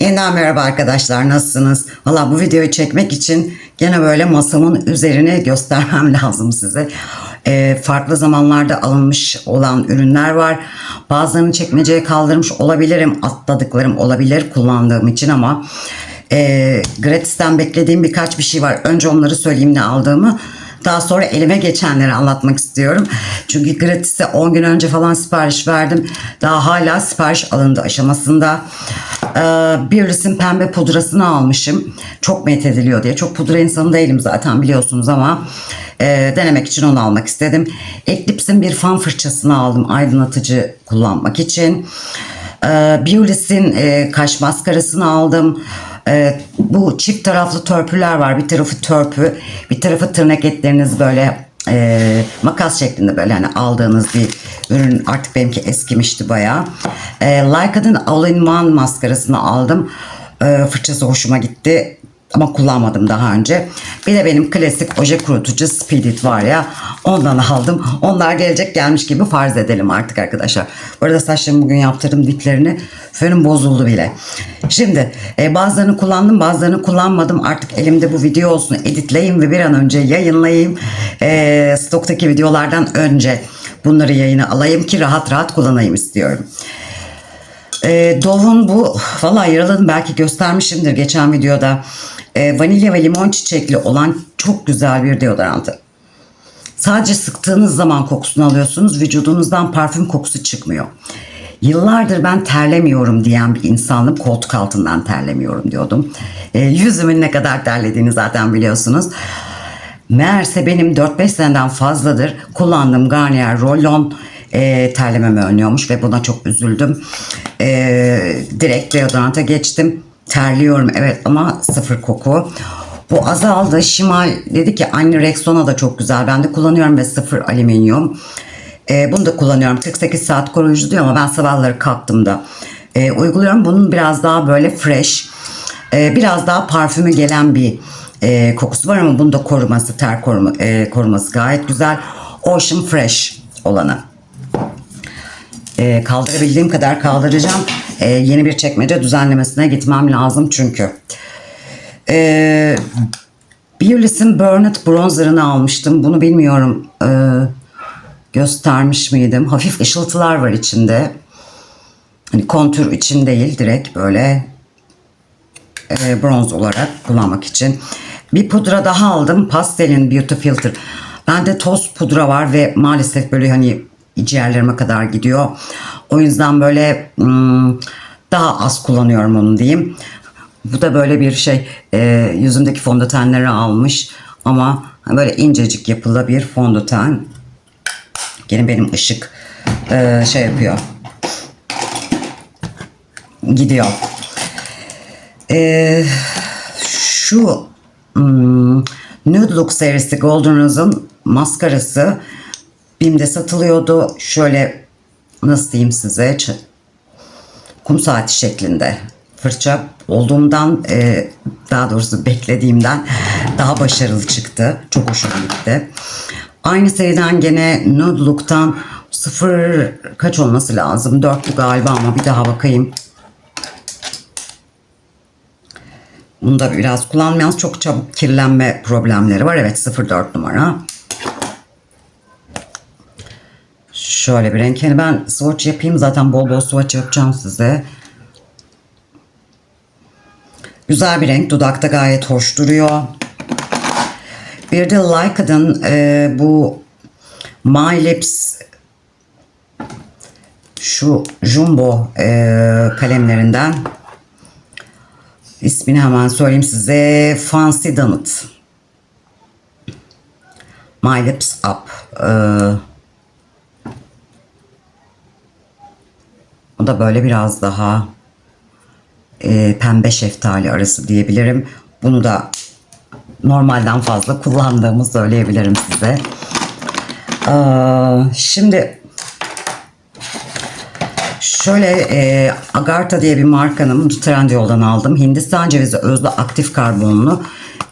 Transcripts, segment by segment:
Yeniden merhaba arkadaşlar nasılsınız? Valla bu videoyu çekmek için gene böyle masamın üzerine göstermem lazım size. Ee, farklı zamanlarda alınmış olan ürünler var. Bazılarını çekmeceye kaldırmış olabilirim. Atladıklarım olabilir kullandığım için ama e, gratisten beklediğim birkaç bir şey var. Önce onları söyleyeyim ne aldığımı. Daha sonra elime geçenleri anlatmak istiyorum. Çünkü gratis'e 10 gün önce falan sipariş verdim. Daha hala sipariş alındı aşamasında. Ee, Beauty's'in pembe pudrasını almışım. Çok methediliyor diye. Çok pudra insanı değilim zaten biliyorsunuz ama e, denemek için onu almak istedim. Eclipse'in bir fan fırçasını aldım aydınlatıcı kullanmak için. Ee, Beauty's'in e, kaş maskarasını aldım. Ee, bu çift taraflı törpüler var. Bir tarafı törpü, bir tarafı tırnak etleriniz böyle e, makas şeklinde böyle hani aldığınız bir ürün. Artık benimki eskimişti bayağı. E, Leica'nın All-in-One maskarasını aldım. E, fırçası hoşuma gitti. Ama kullanmadım daha önce. Bir de benim klasik oje kurutucu Speedit var ya. Ondan aldım. Onlar gelecek gelmiş gibi farz edelim artık arkadaşlar. Bu arada saçlarımı bugün yaptırdım diplerini. Fönüm bozuldu bile. Şimdi e, bazılarını kullandım bazılarını kullanmadım. Artık elimde bu video olsun editleyeyim ve bir an önce yayınlayayım. E, stoktaki videolardan önce bunları yayına alayım ki rahat rahat kullanayım istiyorum. E, Dove'un bu valla yaraladım belki göstermişimdir geçen videoda. E, vanilya ve limon çiçekli olan çok güzel bir deodorantı. Sadece sıktığınız zaman kokusunu alıyorsunuz. Vücudunuzdan parfüm kokusu çıkmıyor. Yıllardır ben terlemiyorum diyen bir insanım. Koltuk altından terlemiyorum diyordum. E, yüzümün ne kadar terlediğini zaten biliyorsunuz. Meğerse benim 4-5 seneden fazladır kullandığım Garnier Roll-On e, terlememi önlüyormuş ve buna çok üzüldüm. E, direkt deodoranta geçtim. Terliyorum evet ama sıfır koku. Bu azaldı. Şimal dedi ki anne Rexona da çok güzel. Ben de kullanıyorum ve sıfır alüminyum. E, bunu da kullanıyorum. 48 saat koruyucu diyor ama ben sabahları kalktığımda e, uyguluyorum. Bunun biraz daha böyle fresh. e, biraz daha parfümü gelen bir e, kokusu var ama bunun da koruması, ter koruma, e, koruması gayet güzel. Ocean Fresh olanı. E, kaldırabildiğim kadar kaldıracağım. E, yeni bir çekmece düzenlemesine gitmem lazım çünkü. E, Beauty's'in Burnet Bronzer'ını almıştım. Bunu bilmiyorum e, göstermiş miydim. Hafif ışıltılar var içinde. Hani kontür için değil direkt böyle e, bronz olarak kullanmak için. Bir pudra daha aldım. Pastel'in Beauty Filter. Bende toz pudra var ve maalesef böyle hani ciğerlerime kadar gidiyor. O yüzden böyle hmm, daha az kullanıyorum onu diyeyim. Bu da böyle bir şey e, yüzümdeki fondötenleri almış ama böyle incecik yapılı bir fondöten. Gene benim ışık e, şey yapıyor. Gidiyor. E, şu hmm, Nude Look serisi Golden Rose'un maskarası BİM'de satılıyordu. Şöyle nasıl diyeyim size kum saati şeklinde fırça olduğumdan e, daha doğrusu beklediğimden daha başarılı çıktı. Çok hoşuma gitti. Aynı seriden gene Nude Look'tan sıfır kaç olması lazım? Dörtlü galiba ama bir daha bakayım. Bunu da biraz kullanmayanız çok çabuk kirlenme problemleri var. Evet 04 numara. Şöyle bir renk. Yani ben swatch yapayım. Zaten bol bol swatch yapacağım size. Güzel bir renk. Dudakta gayet hoş duruyor. Bir de Leica'nın e, bu My Lips şu jumbo e, kalemlerinden ismini hemen söyleyeyim size Fancy Donut My Lips Up e, o da böyle biraz daha e, pembe şeftali arası diyebilirim bunu da normalden fazla kullandığımı söyleyebilirim size Aa, şimdi Şöyle e, Agartha diye bir markanın Trendyol'dan aldım. Hindistan cevizi özlü aktif karbonlu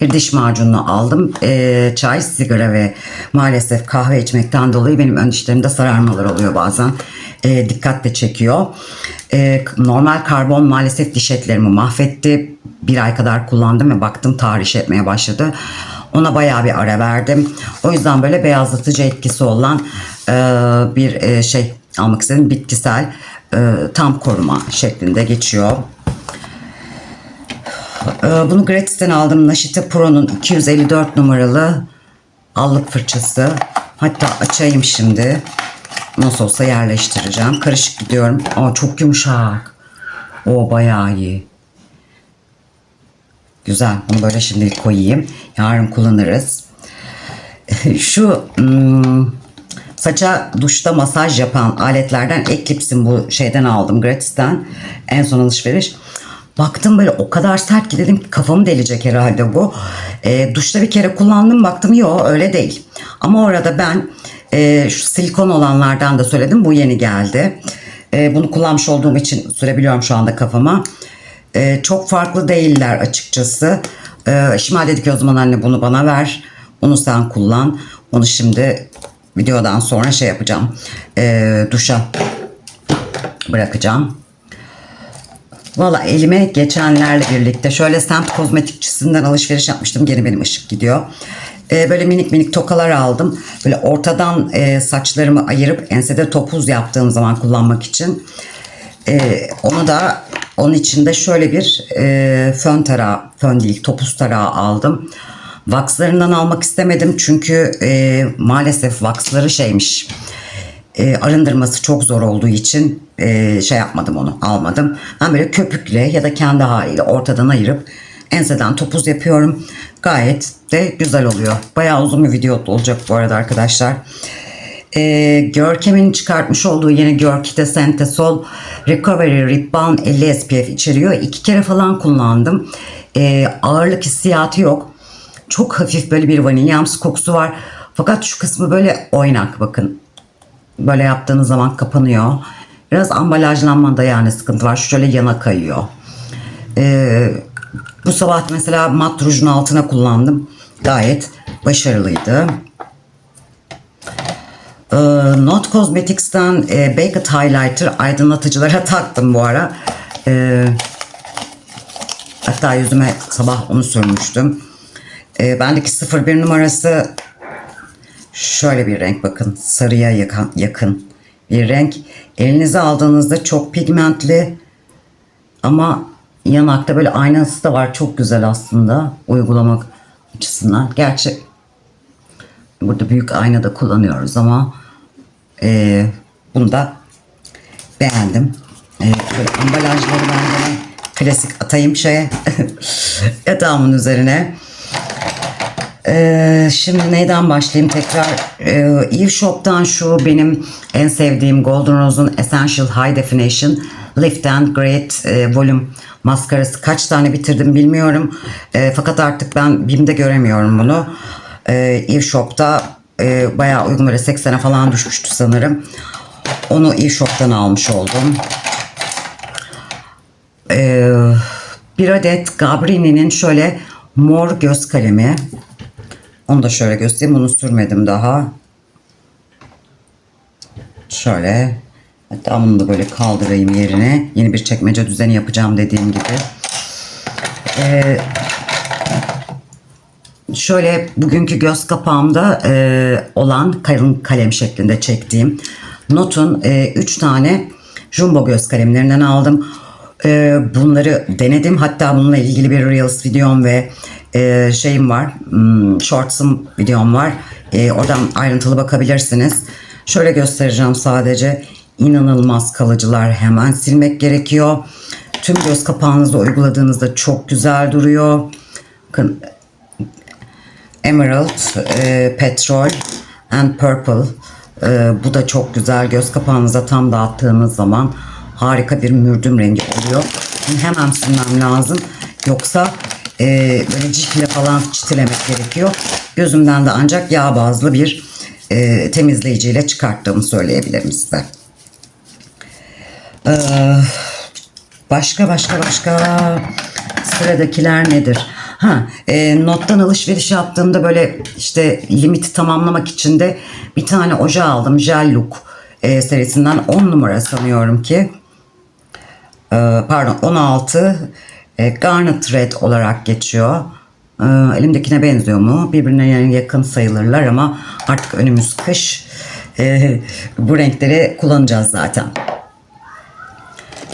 bir diş macununu aldım. E, çay, sigara ve maalesef kahve içmekten dolayı benim ön dişlerimde sararmalar oluyor bazen. E, dikkat de çekiyor. E, normal karbon maalesef diş etlerimi mahvetti. Bir ay kadar kullandım ve baktım tahriş etmeye başladı. Ona bayağı bir ara verdim. O yüzden böyle beyazlatıcı etkisi olan e, bir e, şey almak istedim. Bitkisel e, tam koruma şeklinde geçiyor. E, bunu Gratis'ten aldım. Naşite Pro'nun 254 numaralı allık fırçası. Hatta açayım şimdi. Nasıl olsa yerleştireceğim. Karışık gidiyorum. Aa çok yumuşak. O bayağı iyi. Güzel. Bunu böyle şimdilik koyayım. Yarın kullanırız. Şu hmm, saça duşta masaj yapan aletlerden Eclipse'in bu şeyden aldım. Gratis'ten. En son alışveriş. Baktım böyle o kadar sert ki dedim kafamı delecek herhalde bu. E, duşta bir kere kullandım baktım yok öyle değil. Ama orada ben e, şu silikon olanlardan da söyledim bu yeni geldi. E, bunu kullanmış olduğum için sürebiliyorum şu anda kafama. E, çok farklı değiller açıkçası. E, Şimal dedi ki o zaman anne bunu bana ver. Onu sen kullan. Onu şimdi videodan sonra şey yapacağım. E, duşa bırakacağım. Valla elime geçenlerle birlikte şöyle semt kozmetikçisinden alışveriş yapmıştım. Gene benim ışık gidiyor. Ee, böyle minik minik tokalar aldım. Böyle ortadan e, saçlarımı ayırıp ensede topuz yaptığım zaman kullanmak için. Ee, onu da onun içinde şöyle bir e, fön tarağı, fön değil topuz tarağı aldım. Vakslarından almak istemedim çünkü e, maalesef vaksları şeymiş e, arındırması çok zor olduğu için e, şey yapmadım onu almadım. Ben böyle köpükle ya da kendi haliyle ortadan ayırıp enseden topuz yapıyorum. Gayet de güzel oluyor. Bayağı uzun bir video olacak bu arada arkadaşlar. E, Görkem'in çıkartmış olduğu yeni Görkite Sentesol Recovery Rip Balm 50 SPF içeriyor. İki kere falan kullandım. E, ağırlık hissiyatı yok. Çok hafif böyle bir vanilyamsı kokusu var. Fakat şu kısmı böyle oynak bakın böyle yaptığınız zaman kapanıyor. Biraz ambalajlanmada yani sıkıntı var. Şöyle yana kayıyor. Ee, bu sabah mesela mat rujun altına kullandım. Gayet başarılıydı. Ee, Not Cosmetics'ten e, Baked Highlighter aydınlatıcılara taktım bu ara. Ee, hatta yüzüme sabah onu sürmüştüm. Ee, bendeki 01 numarası Şöyle bir renk bakın sarıya yakın, yakın bir renk. Elinize aldığınızda çok pigmentli ama yanakta böyle aynası da var. Çok güzel aslında uygulamak açısından. Gerçi burada büyük ayna da kullanıyoruz ama e, bunu da beğendim. E, böyle ambalajları ben gene klasik atayım şeye yatağımın üzerine. Ee, şimdi neyden başlayayım tekrar? Ee, Eve Shop'tan şu benim en sevdiğim Golden Rose'un Essential High Definition Lift and Great e, Volume maskarası. Kaç tane bitirdim bilmiyorum. E, fakat artık ben BİM'de göremiyorum bunu. E, Eve Shop'ta e, bayağı uygun böyle 80'e falan düşmüştü sanırım. Onu Eve Shop'tan almış oldum. E, bir adet Gabrini'nin şöyle mor göz kalemi. Onu da şöyle göstereyim. Bunu sürmedim daha. Şöyle. Hatta bunu da böyle kaldırayım yerine. Yeni bir çekmece düzeni yapacağım dediğim gibi. Ee, şöyle bugünkü göz kapağımda e, olan kalın kalem şeklinde çektiğim Not'un 3 e, tane jumbo göz kalemlerinden aldım. E, bunları denedim. Hatta bununla ilgili bir Reels videom ve e, şeyim var. Hmm, shorts'ım videom var. E, oradan ayrıntılı bakabilirsiniz. Şöyle göstereceğim sadece. İnanılmaz kalıcılar hemen silmek gerekiyor. Tüm göz kapağınızda uyguladığınızda çok güzel duruyor. Bakın Emerald, e, Petrol and Purple. E, bu da çok güzel. Göz kapağınıza tam dağıttığınız zaman harika bir mürdüm rengi oluyor. Bunu hemen silmem lazım. Yoksa e, böyle cifle falan çitilemek gerekiyor. Gözümden de ancak yağ bazlı bir e, temizleyiciyle çıkarttığımı söyleyebilirim size. Ee, başka başka başka sıradakiler nedir? Ha, e, nottan alışveriş yaptığımda böyle işte limiti tamamlamak için de bir tane oje aldım. Gel look. e, serisinden 10 numara sanıyorum ki. E, pardon 16 e, Garnet Red olarak geçiyor. E, elimdekine benziyor mu? Birbirine yakın sayılırlar ama artık önümüz kış. E, bu renkleri kullanacağız zaten.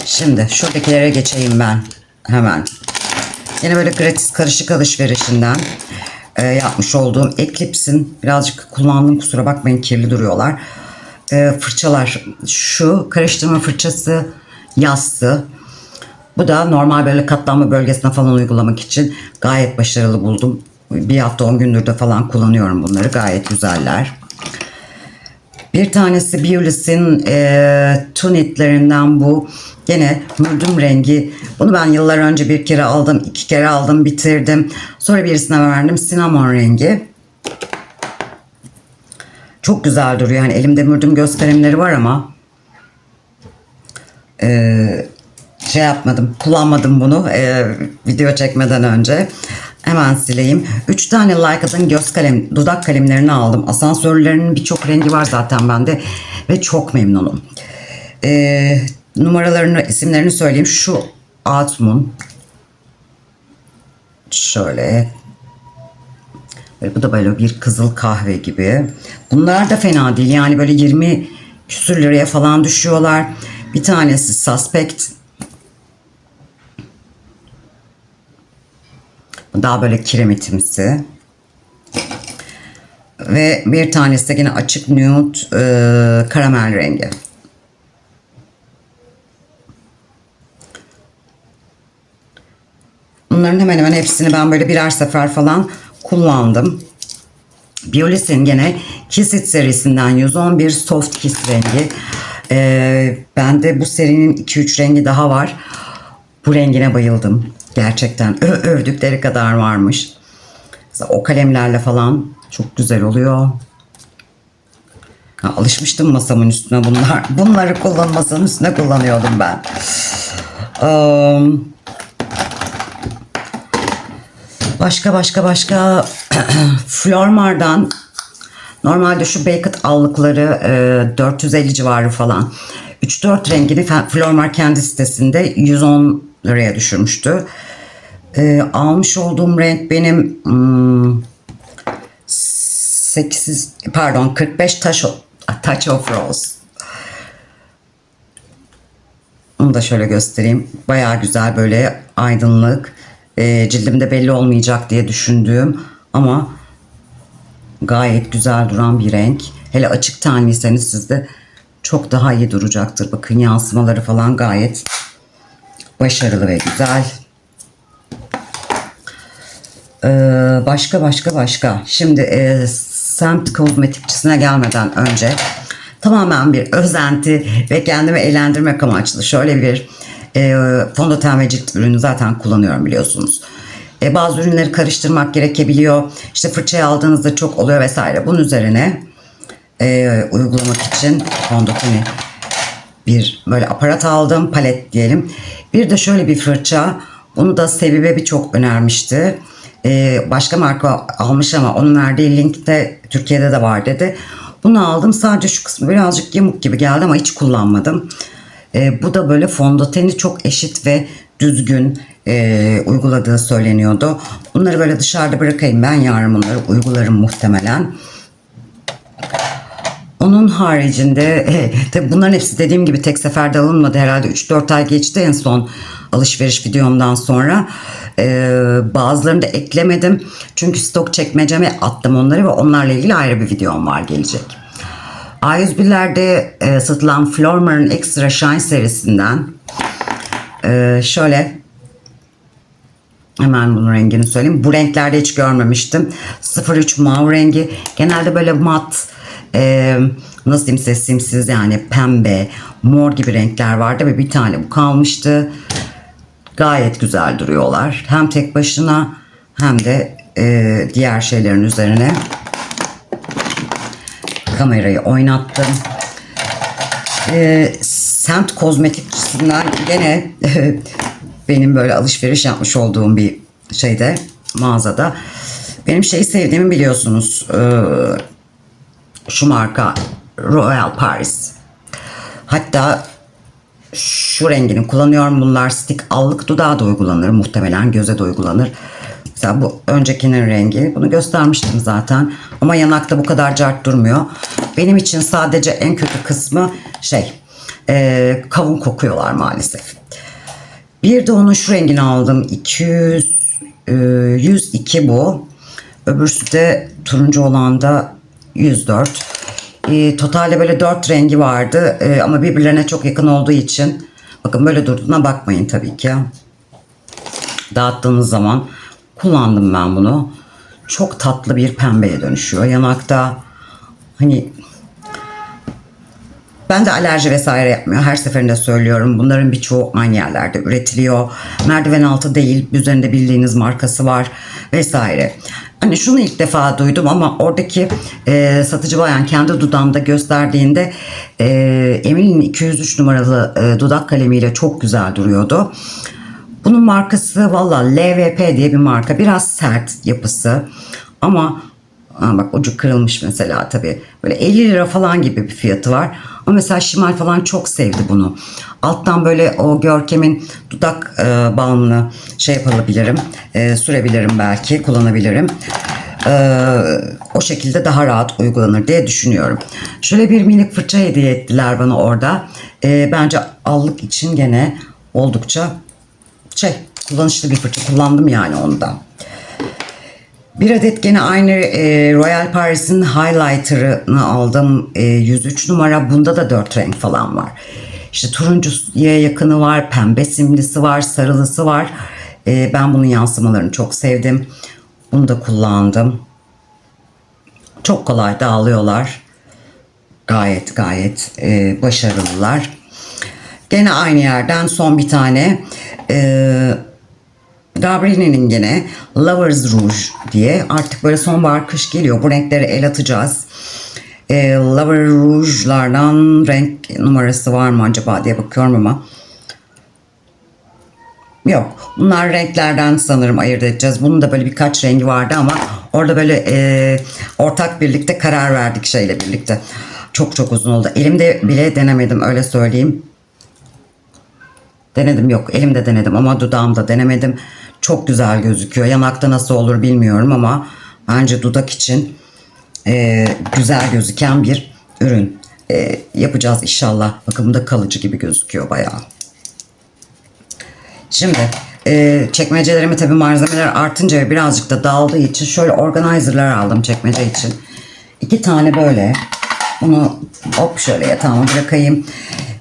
Şimdi şuradakilere geçeyim ben hemen. Yine böyle gratis karışık alışverişinden e, yapmış olduğum Eclipse'in birazcık kullandım kusura bakmayın kirli duruyorlar. E, fırçalar. Şu karıştırma fırçası yassı. Bu da normal böyle katlanma bölgesine falan uygulamak için gayet başarılı buldum. Bir hafta 10 gündür de falan kullanıyorum bunları. Gayet güzeller. Bir tanesi Beulis'in e, tunitlerinden bu. Gene mürdüm rengi. Bunu ben yıllar önce bir kere aldım, iki kere aldım, bitirdim. Sonra birisine verdim. Cinnamon rengi. Çok güzel duruyor. Yani elimde mürdüm göz kalemleri var ama e, şey yapmadım, kullanmadım bunu e, video çekmeden önce. Hemen sileyim. 3 tane Leica'nın göz kalem, dudak kalemlerini aldım. Asansörlerinin birçok rengi var zaten bende ve çok memnunum. E, numaralarını, isimlerini söyleyeyim. Şu Atmun. Şöyle. Böyle bu da böyle bir kızıl kahve gibi. Bunlar da fena değil. Yani böyle 20 küsür liraya falan düşüyorlar. Bir tanesi Suspect. Daha böyle kiremitimsi. Ve bir tanesi de yine açık nude e, karamel rengi. Bunların hemen hemen hepsini ben böyle birer sefer falan kullandım. Biolis'in gene Kiss It serisinden 111 Soft Kiss rengi. Ee, bende bu serinin 2-3 rengi daha var. Bu rengine bayıldım. Gerçekten övdükleri kadar varmış. Mesela o kalemlerle falan çok güzel oluyor. Ha, alışmıştım masamın üstüne bunlar. Bunları kullan masanın üstüne kullanıyordum ben. Um, Başka başka başka Flormar'dan normalde şu Beckett allıkları e, 450 civarı falan. 3-4 rengini Flormar kendi sitesinde 110 liraya düşürmüştü. E, almış olduğum renk benim hmm, 8 pardon 45 Touch of, touch of Rose. Onu da şöyle göstereyim. Bayağı güzel böyle aydınlık. E, cildimde belli olmayacak diye düşündüğüm ama gayet güzel duran bir renk. Hele açık tenliyseniz sizde çok daha iyi duracaktır. Bakın yansımaları falan gayet başarılı ve güzel. Ee, başka başka başka. Şimdi e, semt kozmetikçisine gelmeden önce tamamen bir özenti ve kendimi eğlendirmek amaçlı şöyle bir e, fondöten ve cilt ürünü zaten kullanıyorum biliyorsunuz. E, bazı ürünleri karıştırmak gerekebiliyor. İşte fırçayı aldığınızda çok oluyor vesaire. Bunun üzerine e, uygulamak için fondöteni bir böyle aparat aldım. Palet diyelim. Bir de şöyle bir fırça. Bunu da Sevibe bir çok önermişti. Ee, başka marka almış ama onun verdiği linkte Türkiye'de de var dedi. Bunu aldım. Sadece şu kısmı birazcık yamuk gibi geldi ama hiç kullanmadım. Ee, bu da böyle fondöteni çok eşit ve düzgün e, uyguladığı söyleniyordu. Bunları böyle dışarıda bırakayım. Ben yarın bunları uygularım muhtemelen. Onun haricinde e, bunların hepsi dediğim gibi tek seferde alınmadı herhalde 3-4 ay geçti en son alışveriş videomdan sonra. E, bazılarını da eklemedim çünkü stok çekmeceme attım onları ve onlarla ilgili ayrı bir videom var gelecek. A101'lerde e, satılan Flormar'ın Extra Shine serisinden e, şöyle Hemen bunun rengini söyleyeyim. Bu renklerde hiç görmemiştim. 03 mavi rengi. Genelde böyle mat e, nasıl diyeyim size simsiz yani pembe, mor gibi renkler vardı ve bir tane bu kalmıştı. Gayet güzel duruyorlar. Hem tek başına hem de e, diğer şeylerin üzerine kamerayı oynattım. E, semt kozmetikçisinden gene benim böyle alışveriş yapmış olduğum bir şeyde mağazada. Benim şeyi sevdiğimi biliyorsunuz. Ee, şu marka Royal Paris. Hatta şu rengini kullanıyorum. Bunlar stick allık dudağa da uygulanır. Muhtemelen göze de uygulanır. Mesela bu öncekinin rengi. Bunu göstermiştim zaten. Ama yanakta bu kadar cart durmuyor. Benim için sadece en kötü kısmı şey e, kavun kokuyorlar maalesef. Bir de onun şu rengini aldım. 200 e, 102 bu. Öbürsü de turuncu olan da 104. E, totalde böyle 4 rengi vardı E, ama birbirlerine çok yakın olduğu için bakın böyle durduğuna bakmayın tabii ki. Dağıttığınız zaman kullandım ben bunu. Çok tatlı bir pembeye dönüşüyor. Yanakta hani ben de alerji vesaire yapmıyor. Her seferinde söylüyorum. Bunların birçoğu aynı yerlerde üretiliyor. Merdiven altı değil. Üzerinde bildiğiniz markası var vesaire. Hani şunu ilk defa duydum ama oradaki e, satıcı bayan kendi dudağımda gösterdiğinde e, Emine'nin 203 numaralı e, dudak kalemiyle çok güzel duruyordu. Bunun markası valla LVP diye bir marka. Biraz sert yapısı ama bak ucu kırılmış mesela tabii. Böyle 50 lira falan gibi bir fiyatı var. Ama mesela Şimal falan çok sevdi bunu. Alttan böyle o Görkem'in dudak e, balmını şey yapabilirim. E, sürebilirim belki. Kullanabilirim. E, o şekilde daha rahat uygulanır diye düşünüyorum. Şöyle bir minik fırça hediye ettiler bana orada. E, bence allık için gene oldukça şey kullanışlı bir fırça. Kullandım yani ondan. Bir adet gene aynı e, Royal Paris'in highlighter'ını aldım. E, 103 numara. Bunda da 4 renk falan var. İşte turuncuya yakını var, pembe simlisi var, sarılısı var. E, ben bunun yansımalarını çok sevdim. Bunu da kullandım. Çok kolay dağılıyorlar. Gayet gayet e, başarılılar. Gene aynı yerden son bir tane e, Gabrini'nin gene Lovers Rouge diye artık böyle sonbahar kış geliyor. Bu renklere el atacağız. E, Lover Rouge'lardan renk numarası var mı acaba diye bakıyorum ama Yok. Bunlar renklerden sanırım ayırt edeceğiz. Bunun da böyle birkaç rengi vardı ama orada böyle e, ortak birlikte karar verdik şeyle birlikte. Çok çok uzun oldu. Elimde bile denemedim öyle söyleyeyim. Denedim yok elimde denedim ama dudağımda denemedim. Çok güzel gözüküyor. Yanakta nasıl olur bilmiyorum ama bence dudak için e, güzel gözüken bir ürün. E, yapacağız inşallah. Bakın bu da kalıcı gibi gözüküyor bayağı. Şimdi e, çekmecelerime tabii malzemeler artınca ve birazcık da dağıldığı için şöyle organizer'lar aldım çekmece için. İki tane böyle. Bunu hop şöyle yatağıma bırakayım.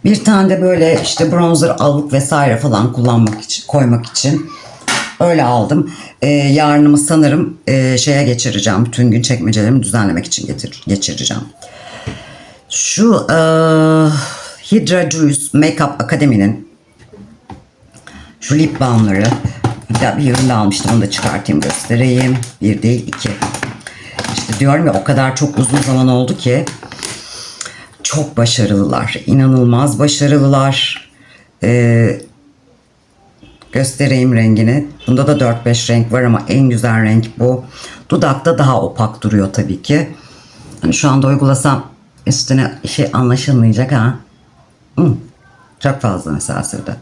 Bir tane de böyle işte bronzer alık vesaire falan kullanmak için, koymak için öyle aldım. E, yarınımı sanırım e, şeye geçireceğim. Bütün gün çekmecelerimi düzenlemek için getir, geçireceğim. Şu e, Hydra Juice Makeup Akademi'nin şu lip balmları ya bir üründe almıştım onu da çıkartayım göstereyim. Bir değil iki. İşte diyorum ya o kadar çok uzun zaman oldu ki çok başarılılar. inanılmaz başarılılar. Ee, göstereyim rengini. Bunda da 4-5 renk var ama en güzel renk bu. Dudakta daha opak duruyor tabii ki. Hani şu anda uygulasam üstüne şey anlaşılmayacak ha. Hı, çok fazla mesela sırada.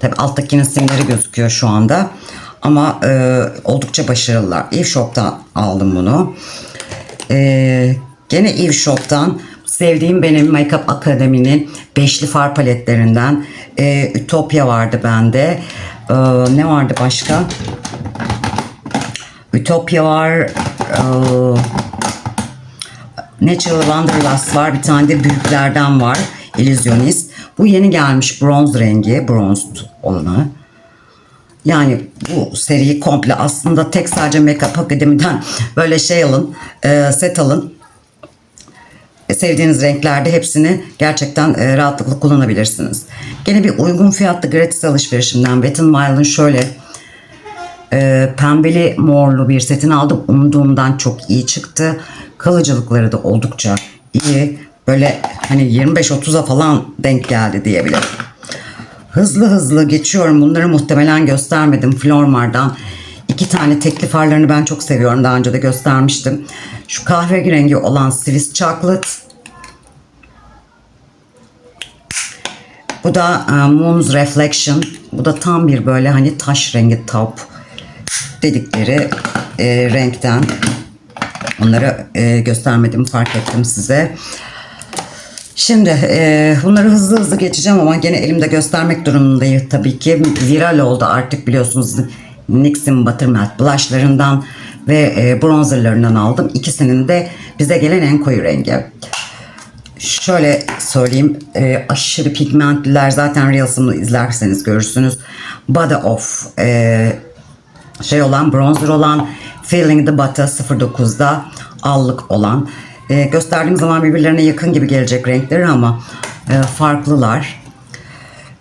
Tabi alttakinin simleri gözüküyor şu anda. Ama e, oldukça başarılılar. Eve Shop'tan aldım bunu. E, gene Eve Shop'tan sevdiğim benim Makeup Akademi'nin beşli far paletlerinden e, Ütopya vardı bende. E, ne vardı başka? Ütopya var. E, Natural Wanderlust var. Bir tane de büyüklerden var. Illusionist. Bu yeni gelmiş bronz rengi. Bronzed olanı. Yani bu seriyi komple aslında tek sadece Makeup Akademi'den böyle şey alın, e, set alın. E, sevdiğiniz renklerde hepsini gerçekten e, rahatlıkla kullanabilirsiniz. Gene bir uygun fiyatlı gratis alışverişimden Wet n Wild'ın şöyle e, pembeli morlu bir setini aldım. Umduğumdan çok iyi çıktı. Kalıcılıkları da oldukça iyi. Böyle hani 25-30'a falan denk geldi diyebilirim. Hızlı hızlı geçiyorum. Bunları muhtemelen göstermedim. Flormar'dan iki tane tekli farlarını ben çok seviyorum. Daha önce de göstermiştim. Şu kahverengi rengi olan Swiss Chocolate. Bu da e, Moon's Reflection. Bu da tam bir böyle hani taş rengi taupe dedikleri e, renkten. Onları e, göstermedim fark ettim size. Şimdi e, bunları hızlı hızlı geçeceğim ama gene elimde göstermek durumundayım tabii ki. Viral oldu artık biliyorsunuz NYX'in Buttermelt blushlarından ve e, bronzerlarından aldım. İkisinin de bize gelen en koyu rengi. Şöyle söyleyeyim e, aşırı pigmentliler zaten Reels'ımı izlerseniz görürsünüz. Body Off e, şey olan bronzer olan Feeling the Butter 09'da allık olan. E, gösterdiğim zaman birbirlerine yakın gibi gelecek renkleri ama e, farklılar.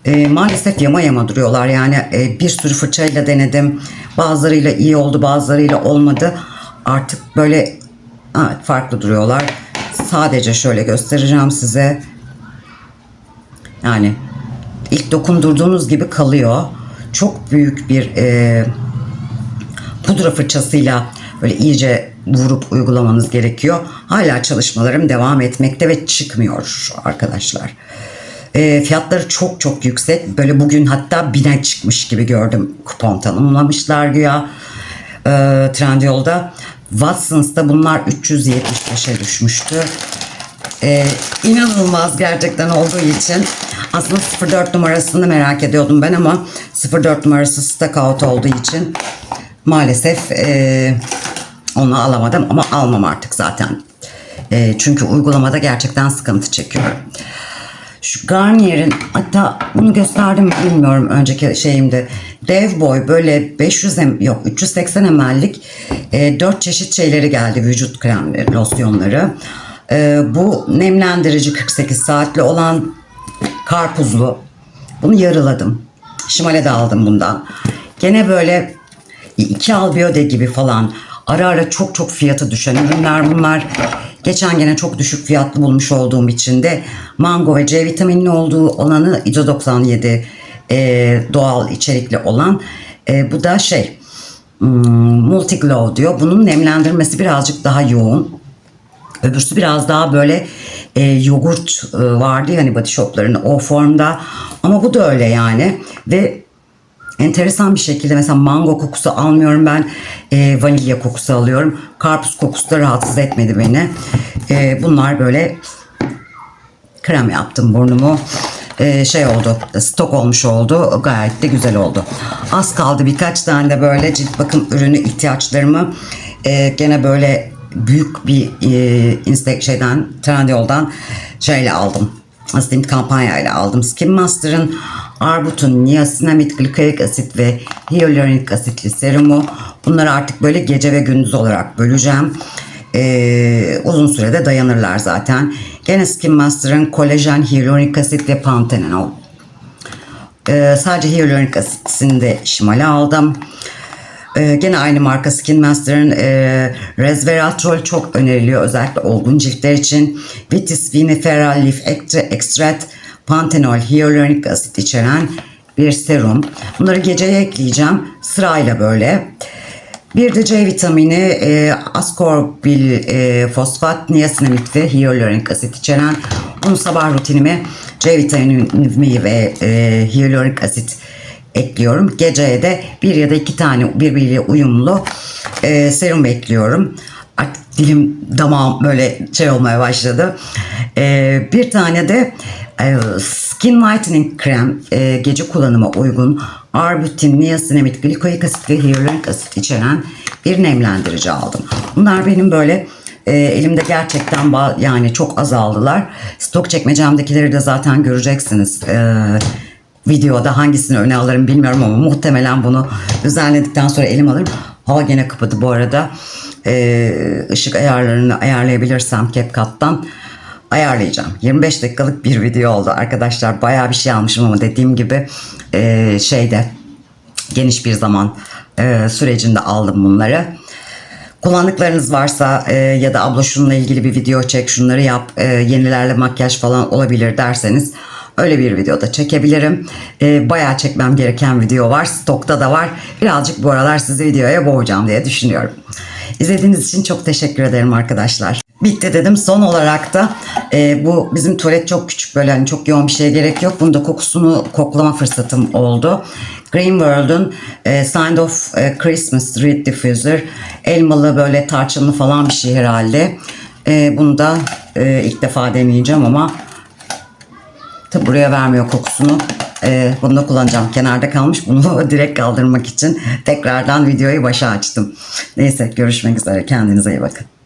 E, maalesef yama yama duruyorlar. Yani e, bir sürü fırçayla denedim. Bazılarıyla iyi oldu bazılarıyla olmadı. Artık böyle evet, farklı duruyorlar sadece şöyle göstereceğim size yani ilk dokundurduğunuz gibi kalıyor çok büyük bir e, pudra fırçasıyla böyle iyice vurup uygulamanız gerekiyor. Hala çalışmalarım devam etmekte ve çıkmıyor arkadaşlar. E, fiyatları çok çok yüksek. Böyle bugün hatta bine çıkmış gibi gördüm. Kupon tanımlamışlar güya e, Trendyol'da. Watsons'ta bunlar 375'e düşmüştü. Ee, inanılmaz gerçekten olduğu için aslında 04 numarasını merak ediyordum ben ama 04 numarası stock out olduğu için maalesef e, onu alamadım ama almam artık zaten. E, çünkü uygulamada gerçekten sıkıntı çekiyorum. Şu Garnier'in hatta bunu gösterdim mi bilmiyorum önceki şeyimde. Dev Boy böyle 500 m yok 380 ml'lik e, 4 çeşit şeyleri geldi vücut kremleri, losyonları. E, bu nemlendirici 48 saatli olan karpuzlu. Bunu yarıladım. Şimale de aldım bundan. Gene böyle iki albiyode gibi falan ara ara çok çok fiyatı düşen ürünler bunlar. Geçen gene çok düşük fiyatlı bulmuş olduğum için de mango ve C vitaminli olduğu olanı ISO 97 e, doğal içerikli olan e, bu da şey hmm, multi glow diyor. Bunun nemlendirmesi birazcık daha yoğun. Öbürsü biraz daha böyle e, yoğurt e, vardı ya hani body shopların o formda. Ama bu da öyle yani. Ve enteresan bir şekilde mesela mango kokusu almıyorum ben. E, vanilya kokusu alıyorum. Karpuz kokusu da rahatsız etmedi beni. E, bunlar böyle krem yaptım burnumu. E, şey oldu stok olmuş oldu gayet de güzel oldu az kaldı birkaç tane de böyle cilt bakım ürünü ihtiyaçlarımı e, gene böyle büyük bir e, insta şeyden Trendyol'dan şeyle aldım nasıl diyeyim kampanyayla aldım Skin Master'ın Arbut'un niasinamid glikoik asit ve hyaluronik asitli serumu bunları artık böyle gece ve gündüz olarak böleceğim ee, uzun sürede dayanırlar zaten. Gene Skin Master'ın kolajen, hyaluronik asit ve pantenol. Ee, sadece hyaluronik asitini de şimale aldım. Ee, gene aynı marka Skin Master'ın e, resveratrol çok öneriliyor özellikle olgun ciltler için. Vitis viniferal leaf extract, pantenol, hyaluronik asit içeren bir serum. Bunları geceye ekleyeceğim sırayla böyle. Bir de C vitamini, e, askorbil e, fosfat, niasinamid ve hyaluronik asit içeren bunu sabah rutinime C vitamini ve e, hyaluronik asit ekliyorum. Geceye de bir ya da iki tane birbiriyle uyumlu e, serum ekliyorum. Artık dilim damağım böyle şey olmaya başladı. E, bir tane de Skin Whitening krem e, gece kullanıma uygun arbutin, niasinamid, glikoik asit ve hyaluronik asit içeren bir nemlendirici aldım. Bunlar benim böyle e, elimde gerçekten yani çok azaldılar. Stok çekmecemdekileri de zaten göreceksiniz. E, videoda hangisini öne alırım bilmiyorum ama muhtemelen bunu düzenledikten sonra elim alırım. Hava gene kapadı bu arada. E, ışık ayarlarını ayarlayabilirsem CapCut'tan ayarlayacağım. 25 dakikalık bir video oldu arkadaşlar. Bayağı bir şey almışım ama dediğim gibi e, şeyde geniş bir zaman e, sürecinde aldım bunları. Kullandıklarınız varsa e, ya da abla şununla ilgili bir video çek şunları yap e, yenilerle makyaj falan olabilir derseniz Öyle bir video da çekebilirim. Ee, bayağı çekmem gereken video var. Stokta da var. Birazcık bu aralar sizi videoya boğacağım diye düşünüyorum. İzlediğiniz için çok teşekkür ederim arkadaşlar. Bitti dedim. Son olarak da e, bu bizim tuvalet çok küçük böyle hani çok yoğun bir şeye gerek yok. Bunun da kokusunu koklama fırsatım oldu. Green World'un e, Sign of e, Christmas Reed Diffuser. Elmalı böyle tarçınlı falan bir şey herhalde. E, bunu da e, ilk defa deneyeceğim ama Tabi buraya vermiyor kokusunu. Ee, bunu da kullanacağım. Kenarda kalmış. Bunu direkt kaldırmak için tekrardan videoyu başa açtım. Neyse görüşmek üzere. Kendinize iyi bakın.